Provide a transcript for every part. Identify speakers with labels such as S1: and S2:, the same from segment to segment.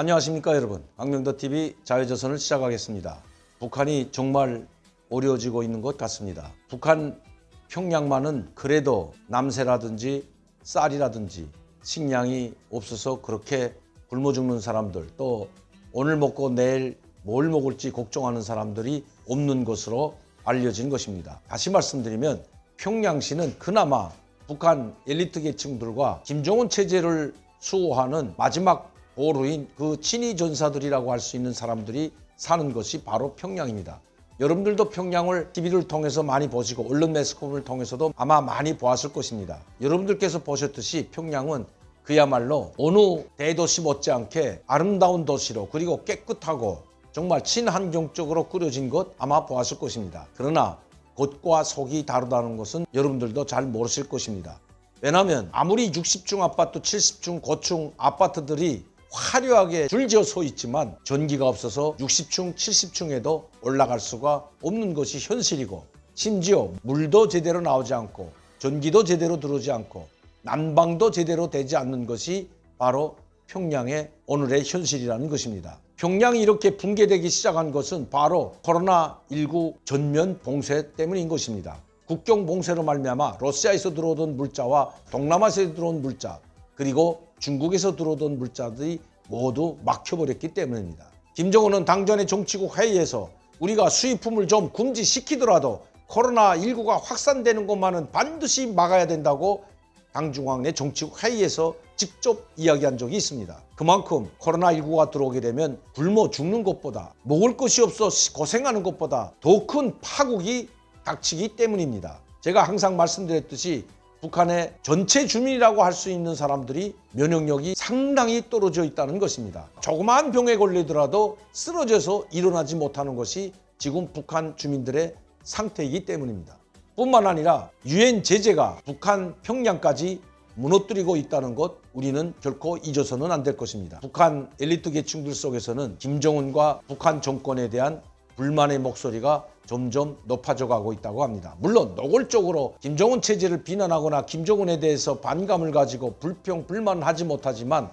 S1: 안녕하십니까 여러분 강명도 TV 자유조선을 시작하겠습니다. 북한이 정말 어려워지고 있는 것 같습니다. 북한 평양만은 그래도 남새라든지 쌀이라든지 식량이 없어서 그렇게 굶어 죽는 사람들 또 오늘 먹고 내일 뭘 먹을지 걱정하는 사람들이 없는 것으로 알려진 것입니다. 다시 말씀드리면 평양시는 그나마 북한 엘리트 계층들과 김정은 체제를 수호하는 마지막 보루인 그 친위 전사들이라고 할 수 있는 사람들이 사는 것이 바로 평양입니다. 여러분들도 평양을 TV를 통해서 많이 보시고 언론 매스컴을 통해서도 아마 많이 보았을 것입니다. 여러분들께서 보셨듯이 평양은 그야말로 어느 대도시 못지않게 아름다운 도시로 그리고 깨끗하고 정말 친환경적으로 꾸려진 것 아마 보았을 것입니다. 그러나 겉과 속이 다르다는 것은 여러분들도 잘 모르실 것입니다. 왜냐하면 아무리 60층 아파트, 70층 고층 아파트들이 화려하게 줄지어 서 있지만 전기가 없어서 60층, 70층에도 올라갈 수가 없는 것이 현실이고 심지어 물도 제대로 나오지 않고 전기도 제대로 들어오지 않고 난방도 제대로 되지 않는 것이 바로 평양의 오늘의 현실이라는 것입니다. 평양이 이렇게 붕괴되기 시작한 것은 바로 코로나19 전면 봉쇄 때문인 것입니다. 국경 봉쇄로 말미암아 러시아에서 들어오던 물자와 동남아에서 들어온 물자 그리고 중국에서 들어오던 물자들이 모두 막혀버렸기 때문입니다. 김정은은 당전의 정치국 회의에서 우리가 수입품을 좀 금지시키더라도 코로나19가 확산되는 것만은 반드시 막아야 된다고 당중앙 내 정치국 회의에서 직접 이야기한 적이 있습니다. 그만큼 코로나19가 들어오게 되면 굶어 죽는 것보다 먹을 것이 없어 고생하는 것보다 더 큰 파국이 닥치기 때문입니다. 제가 항상 말씀드렸듯이 북한의 전체 주민이라고 할 수 있는 사람들이 면역력이 상당히 떨어져 있다는 것입니다. 조그마한 병에 걸리더라도 쓰러져서 일어나지 못하는 것이 지금 북한 주민들의 상태이기 때문입니다. 뿐만 아니라 유엔 제재가 북한 평양까지 무너뜨리고 있다는 것 우리는 결코 잊어서는 안 될 것입니다. 북한 엘리트 계층들 속에서는 김정은과 북한 정권에 대한 불만의 목소리가 점점 높아져 가고 있다고 합니다. 물론 노골적으로 김정은 체제를 비난하거나 김정은에 대해서 반감을 가지고 불평, 불만하지 못하지만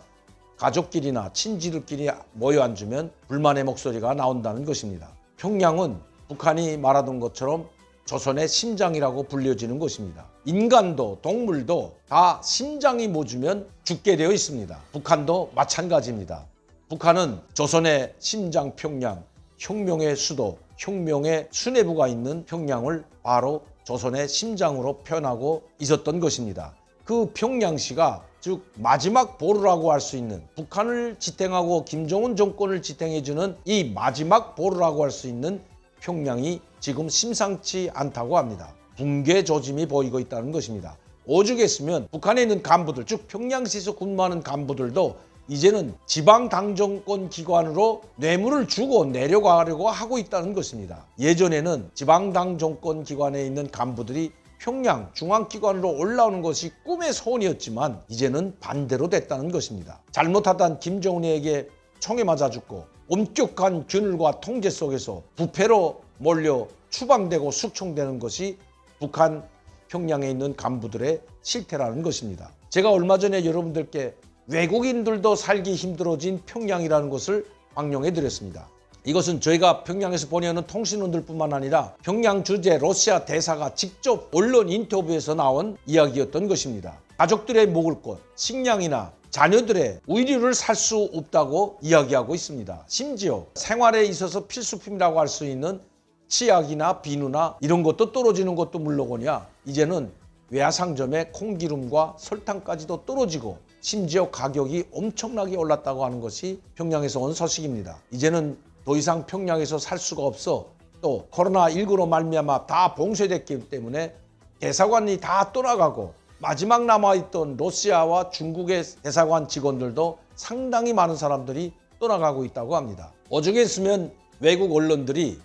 S1: 가족끼리나 친지들끼리 모여 앉으면 불만의 목소리가 나온다는 것입니다. 평양은 북한이 말하던 것처럼 조선의 심장이라고 불려지는 것입니다. 인간도 동물도 다 심장이 멎으면 죽게 되어 있습니다. 북한도 마찬가지입니다. 북한은 조선의 심장 평양, 혁명의 수도, 혁명의 수뇌부가 있는 평양을 바로 조선의 심장으로 표현하고 있었던 것입니다. 그 평양시가 즉 마지막 보루라고 할 수 있는 북한을 지탱하고 김정은 정권을 지탱해주는 이 마지막 보루라고 할 수 있는 평양이 지금 심상치 않다고 합니다. 붕괴 조짐이 보이고 있다는 것입니다. 오죽했으면 북한에 있는 간부들, 즉 평양시에서 근무하는 간부들도 이제는 지방 당정권 기관으로 뇌물을 주고 내려가려고 하고 있다는 것입니다. 예전에는 지방 당정권 기관에 있는 간부들이 평양 중앙기관으로 올라오는 것이 꿈의 소원이었지만 이제는 반대로 됐다는 것입니다. 잘못하던 김정은에게 총에 맞아 죽고 엄격한 균열과 통제 속에서 부패로 몰려 추방되고 숙청되는 것이 북한 평양에 있는 간부들의 실태라는 것입니다. 제가 얼마 전에 여러분들께 외국인들도 살기 힘들어진 평양이라는 것을 방영해 드렸습니다. 이것은 저희가 평양에서 보내는 통신원들뿐만 아니라 평양 주재 러시아 대사가 직접 언론 인터뷰에서 나온 이야기였던 것입니다. 가족들의 먹을 것, 식량이나 자녀들의 의류를 살 수 없다고 이야기하고 있습니다. 심지어 생활에 있어서 필수품이라고 할 수 있는 치약이나 비누나 이런 것도 떨어지는 것도 물론이야 이제는 외화상점의 콩기름과 설탕까지도 떨어지고 심지어 가격이 엄청나게 올랐다고 하는 것이 평양에서 온 소식입니다. 이제는 더 이상 평양에서 살 수가 없어 또 코로나19로 말미암아 다 봉쇄됐기 때문에 대사관이 다 떠나가고 마지막 남아있던 러시아와 중국의 대사관 직원들도 상당히 많은 사람들이 떠나가고 있다고 합니다. 오죽했으면 외국 언론들이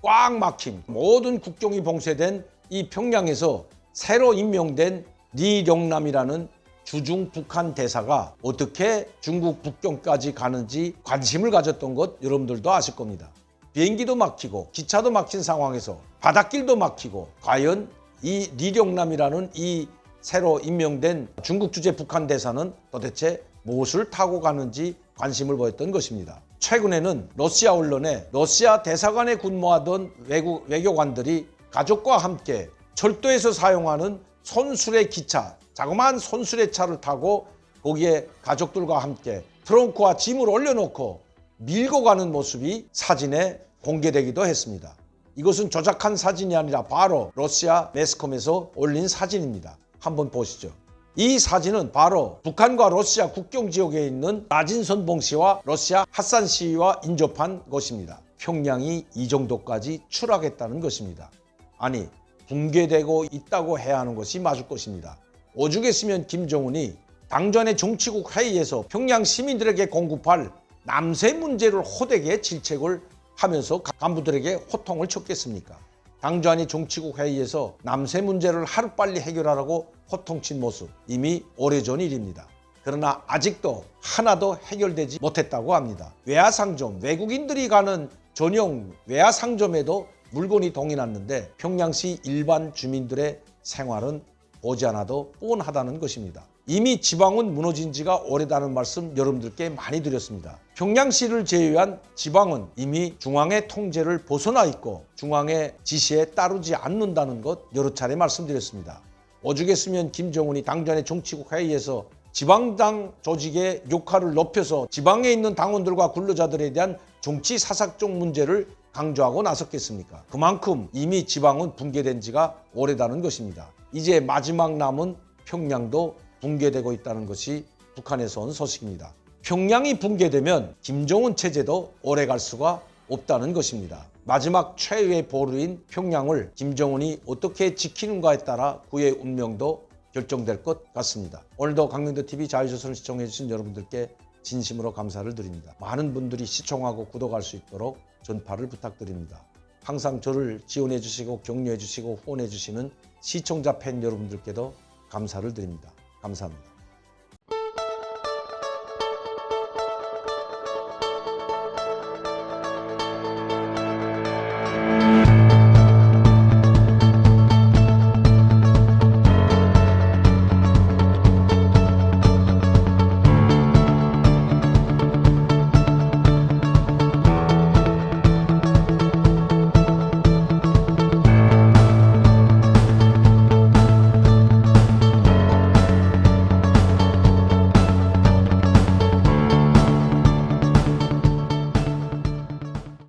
S1: 꽉 막힌 모든 국경이 봉쇄된 이 평양에서 새로 임명된 리룡남이라는 주중 북한 대사가 어떻게 중국 북경까지 가는지 관심을 가졌던 것 여러분들도 아실 겁니다. 비행기도 막히고 기차도 막힌 상황에서 바닷길도 막히고 과연 이 리룡남이라는 이 새로 임명된 중국 주재 북한 대사는 도대체 무엇을 타고 가는지 관심을 보였던 것입니다. 최근에는 러시아 언론에 러시아 대사관에 근무하던 외국 외교관들이 가족과 함께 철도에서 사용하는 손수레 기차, 자그마한 손수레 차를 타고 거기에 가족들과 함께 트렁크와 짐을 올려놓고 밀고 가는 모습이 사진에 공개되기도 했습니다. 이것은 조작한 사진이 아니라 바로 러시아 매스컴에서 올린 사진입니다. 한번 보시죠. 이 사진은 바로 북한과 러시아 국경 지역에 있는 나진선봉 씨와 러시아 핫산 씨와 인접한 것입니다. 평양이 이 정도까지 추락했다는 것입니다. 아니 붕괴되고 있다고 해야 하는 것이 맞을 것입니다. 오죽했으면 김정은이 당전의 정치국 회의에서 평양 시민들에게 공급할 남세 문제를 호되게 질책을 하면서 간부들에게 호통을 쳤겠습니까? 당전이 정치국 회의에서 남세 문제를 하루빨리 해결하라고 호통친 모습 이미 오래전 일입니다. 그러나 아직도 하나도 해결되지 못했다고 합니다. 외화상점, 외국인들이 가는 전용 외화상점에도 물건이 동이 났는데 평양시 일반 주민들의 생활은 보지 않아도 뻔하다는 것입니다. 이미 지방은 무너진 지가 오래다는 말씀 여러분들께 많이 드렸습니다. 평양시를 제외한 지방은 이미 중앙의 통제를 벗어나 있고 중앙의 지시에 따르지 않는다는 것 여러 차례 말씀드렸습니다. 오죽했으면 김정은이 당전의 정치국 회의에서 지방당 조직의 역할을 높여서 지방에 있는 당원들과 근로자들에 대한 정치 사사적 문제를 강조하고 나섰겠습니까? 그만큼 이미 지방은 붕괴된 지가 오래다는 것입니다. 이제 마지막 남은 평양도 붕괴되고 있다는 것이 북한에서 온 소식입니다. 평양이 붕괴되면 김정은 체제도 오래 갈 수가 없다는 것입니다. 마지막 최후의 보루인 평양을 김정은이 어떻게 지키는가에 따라 그의 운명도 결정될 것 같습니다. 오늘도 강명도 TV 자유조선을 시청해주신 여러분들께 진심으로 감사를 드립니다. 많은 분들이 시청하고 구독할 수 있도록 전파를 부탁드립니다. 항상 저를 지원해 주시고 격려해 주시고 후원해 주시는 시청자 팬 여러분들께도 감사를 드립니다. 감사합니다.